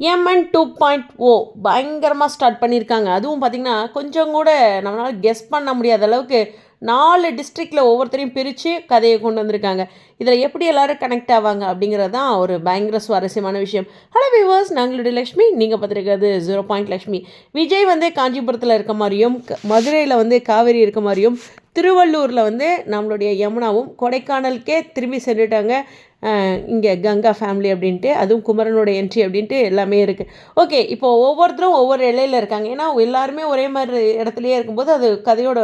M N two point O oh பயங்கரமாக start பண்ணியிருக்காங்க அதுவும் பார்த்திங்கன்னா கொஞ்சம் கூட நம்மளால் கெஸ் பண்ண முடியாத அளவுக்கு நாலு டிஸ்ட்ரிக்டில் ஒவ்வொருத்தரையும் பிரித்து கதையை கொண்டு வந்திருக்காங்க. இதில் எப்படி எல்லோரும் கனெக்ட் ஆவாங்க அப்படிங்கிறது தான் ஒரு பயங்கர சுவாரஸ்யமான விஷயம். ஹலோ வியூவர்ஸ் நாங்களுடைய லக்ஷ்மி. நீங்கள் பார்த்துருக்கிறது ஜீரோ பாயிண்ட் லக்ஷ்மி. விஜய் வந்து காஞ்சிபுரத்தில் இருக்க மாதிரியும் மதுரையில் வந்து காவேரி இருக்க மாதிரியும் திருவள்ளூரில் வந்து நம்மளுடைய யமுனாவும் கொடைக்கானலுக்கே திரும்பி சென்றுட்டாங்க. இங்கே கங்கா ஃபேமிலி அப்படின்ட்டு அதுவும் குமரனோட என்ட்ரி அப்படின்ட்டு எல்லாமே இருக்குது ஓகே இப்போ ஒவ்வொருத்தரும் ஒவ்வொரு இலையில் இருக்காங்க. ஏன்னா எல்லாருமே ஒரே மாதிரி இடத்துலையே இருக்கும்போது அது கதையோட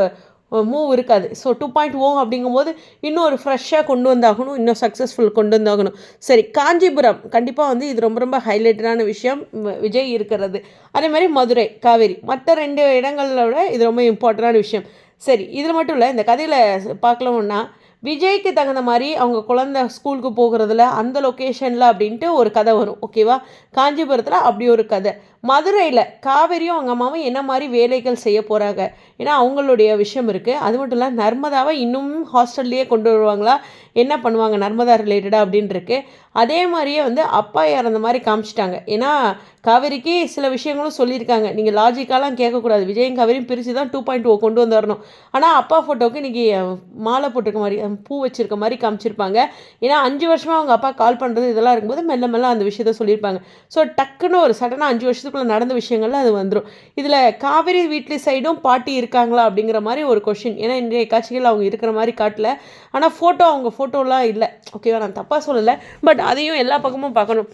மூவ் இருக்காது. ஸோ டூ பாயிண்ட் ஓ அப்படிங்கும்போது இன்னும் ஒரு ஃப்ரெஷ்ஷாக கொண்டு வந்தாகணும் இன்னும் சக்ஸஸ்ஃபுல் கொண்டு வந்தாகணும். சரி காஞ்சிபுரம். கண்டிப்பாக வந்து இது ரொம்ப ரொம்ப ஹைலைட்டடான விஷயம். விஜய் இருக்கிறது. அதே மாதிரி மதுரை காவேரி. மற்ற ரெண்டு இடங்களில் விட இது ரொம்ப இம்பார்ட்டண்டான விஷயம். சரி இதில் மட்டும் இல்லை இந்த கதையில் பார்க்கலாம்னா விஜய்க்கு தகுந்த மாதிரி அவங்க குழந்த ஸ்கூலுக்கு போகிறதுல அந்த லொக்கேஷனில் அப்படின்ட்டு ஒரு கதை வரும். ஓகேவா காஞ்சிபுரத்தில் அப்படி ஒரு கதை. மதுரையில் காவேரியும் அவங்க அம்மாவும் என்ன மாதிரி வேலைகள் செய்ய போகிறாங்க ஏன்னா அவங்களுடைய விஷயம் இருக்குது அது மட்டும் இல்லை நர்மதாவை இன்னும் ஹாஸ்டல்லையே கொண்டு வருவாங்களா? என்ன பண்ணுவாங்க நர்மதா ரிலேட்டடாக அப்படின்ட்டுருக்கு அதே மாதிரியே வந்து அப்பா இறந்த மாதிரி காமிச்சிட்டாங்க. ஏன்னா காவேரிக்கு சில விஷயங்களும் சொல்லியிருக்காங்க. நீங்கள் லாஜிக்காலாம் கேட்கக்கூடாது. விஜயும் காவேரியும் பிரித்து தான் டூ பாயிண்ட் ஓ கொண்டு வந்து வரணும். ஆனால் அப்பா ஃபோட்டோவுக்கு இன்றைக்கி மாலை போட்டிருக்க மாதிரி பூ வச்சுருக்க மாதிரி காமிச்சிருப்பாங்க. ஏன்னா அஞ்சு வருஷமாக அவங்க அப்பா கால் பண்ணுறது இதெல்லாம் இருக்கும்போது மெல்ல மெல்ல அந்த விஷயத்த சொல்லியிருப்பாங்க. ஸோ டக்குன்னு ஒரு சடனாக அஞ்சு வருஷத்துக்குள்ளே நடந்த விஷயங்கள்ல அது வந்துடும் இதில் காவேரி வீட்லி சைடும் பாட்டி இருக்காங்களா அப்படிங்கிற மாதிரி ஒரு கொஷின் ஏன்னா இன்றைய காட்சிகள் அவங்க இருக்கிற மாதிரி காட்டல. ஆனால் ஃபோட்டோ அவங்க ஃபோட்டோலாம் இல்லை. ஓகேவா நான் தப்பாக சொல்லலை. பட் அதையும் எல்லா பக்கமும் பார்க்கணும்.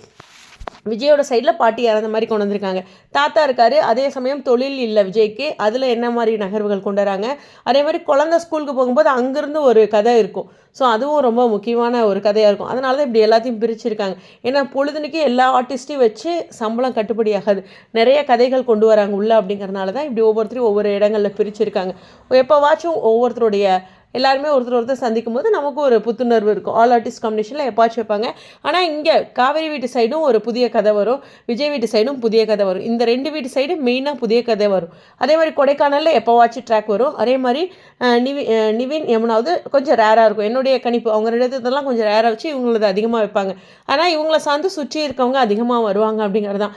விஜயோட சைடில் பாட்டி இறந்த மாதிரி கொண்டு வந்திருக்காங்க. தாத்தா இருக்கார் அதே சமயம் தொழில் இல்லை விஜய்க்கு. அதில் என்ன மாதிரி நகர்வுகள் கொண்டு வராங்க? அதே மாதிரி குழந்த ஸ்கூலுக்கு போகும்போது அங்கேருந்து ஒரு கதை இருக்கும். ஸோ அதுவும் ரொம்ப முக்கியமான ஒரு கதையாக இருக்கும். அதனால தான் இப்படி எல்லாத்தையும் பிரிச்சிருக்காங்க. ஏன்னா பொழுதுனுக்கு எல்லா ஆர்டிஸ்ட்டையும் வச்சு சம்பளம் கட்டுப்படி ஆகாது. நிறைய கதைகள் கொண்டு வராங்க உள்ளே அப்படிங்கிறனால தான் இப்படி ஒவ்வொருத்தரையும் ஒவ்வொரு இடங்களில் பிரிச்சிருக்காங்க. எப்போவாச்சும் ஒவ்வொருத்தருடைய எல்லாருமே ஒருத்தர் ஒருத்தர் சந்திக்கும் போது நமக்கும் ஒரு புத்துணர்வு இருக்கும். ஆல் ஆர்டிஸ்ட் காம்பினேஷனில் எப்பாச்சும் வைப்பாங்க. ஆனால் இங்கே காவேரி வீட்டு சைடும் ஒரு புதிய கதை வரும். விஜய் வீட்டு சைடும் புதிய கதை வரும். இந்த ரெண்டு வீட்டு சைடும் மெயினாக புதிய கதை வரும். அதே மாதிரி கொடைக்கானலில் எப்போவாச்சும் ட்ராக் வரும். அதே மாதிரி நிவி நிவின் எம்னாவது கொஞ்சம் ரேராக இருக்கும். என்னுடைய கணிப்பு அவங்க ரெண்டு இதெல்லாம் கொஞ்சம் ரேராக வச்சு இவங்களது அதிகமாக வைப்பாங்க. ஆனால் இவங்களை சார்ந்து சுற்றி இருக்கவங்க அதிகமாக வருவாங்க அப்படிங்கிறது தான்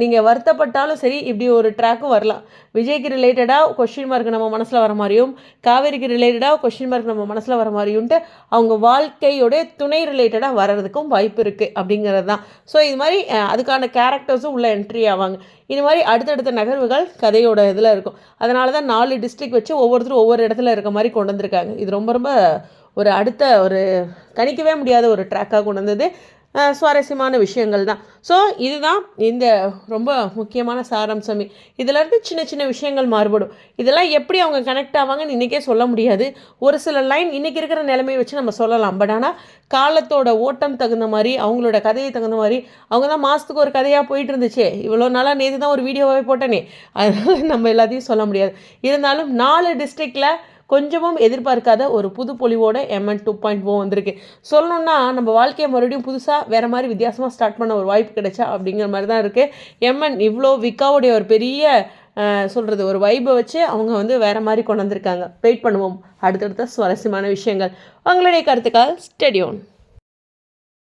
நீங்கள் வருத்தப்பட்டாலும் சரி இப்படி ஒரு ட்ராக்கும் வரலாம். விஜய்க்கு ரிலேட்டடாக கொஷின் மார்க் நம்ம மனசில் வர மாதிரியும் காவேரிக்கு ரிலேட்டடாக கொஷின் மார்க் நம்ம மனசில் வர மாதிரியும்ட்டு அவங்க வாழ்க்கையோடைய துணை ரிலேட்டடாக வர்றதுக்கும் வாய்ப்பு இருக்குது அப்படிங்கிறது தான். ஸோ இது மாதிரி அதுக்கான கேரக்டர்ஸும் உள்ள என்ட்ரி ஆவாங்க. இது மாதிரி அடுத்தடுத்த நகர்வுகள் கதையோட இதில் இருக்கும். அதனால தான் நாலு டிஸ்ட்ரிக் வச்சு ஒவ்வொருத்தரும் ஒவ்வொரு இடத்துல இருக்க மாதிரி கொண்டு வந்திருக்காங்க. இது ரொம்ப ரொம்ப ஒரு அடுத்த ஒரு கணிக்கவே முடியாத ஒரு ட்ராக்காக கொண்டு வந்தது. சுவாரஸ்யமான விஷயங்கள் தான். ஸோ இதுதான் இந்த ரொம்ப முக்கியமான சாராம்சமே. இதிலேருந்து சின்ன சின்ன விஷயங்கள் மாறுபடும். இதெல்லாம் எப்படி அவங்க கனெக்ட் ஆவாங்கன்னு இன்றைக்கே சொல்ல முடியாது. ஒரு சில லைன் இன்றைக்கி இருக்கிற நிலைமையை வச்சு நம்ம சொல்லலாம். பட் ஆனால் காலத்தோட ஓட்டம் தகுந்த மாதிரி அவங்களோட கதையை தகுந்த மாதிரி அவங்க தான் மாதத்துக்கு ஒரு கதையாக போயிட்டு இருந்துச்சு. இவ்வளோ நாளாக நேற்று தான் ஒரு வீடியோவே போட்டேனே. அதனால் நம்ம எல்லாத்தையும் சொல்ல முடியாது. இருந்தாலும் நாலு டிஸ்ட்ரிக்டில் கொஞ்சமும் எதிர்பார்க்காத ஒரு புது பொலிவோட எம்என் டூ பாயிண்ட் ஓ வந்திருக்கு. சொல்லணுன்னா நம்ம வாழ்க்கையை மறுபடியும் புதுசாக வேறு மாதிரி வித்தியாசமாக ஸ்டார்ட் பண்ண ஒரு வாய்ப்பு கிடைச்சா அப்படிங்கிற மாதிரி தான் இருக்குது எம்என் இவ்வளோ விக்காவுடைய ஒரு பெரிய சொல்கிறது ஒரு வைபை வச்சு அவங்க வந்து வேறு மாதிரி கொண்டு வந்திருக்காங்க. வெயிட் பண்ணுவோம். அடுத்தடுத்த சுவாரஸ்யமான விஷயங்கள். உங்களுடைய கருத்துக்கால் ஸ்டெடியோன்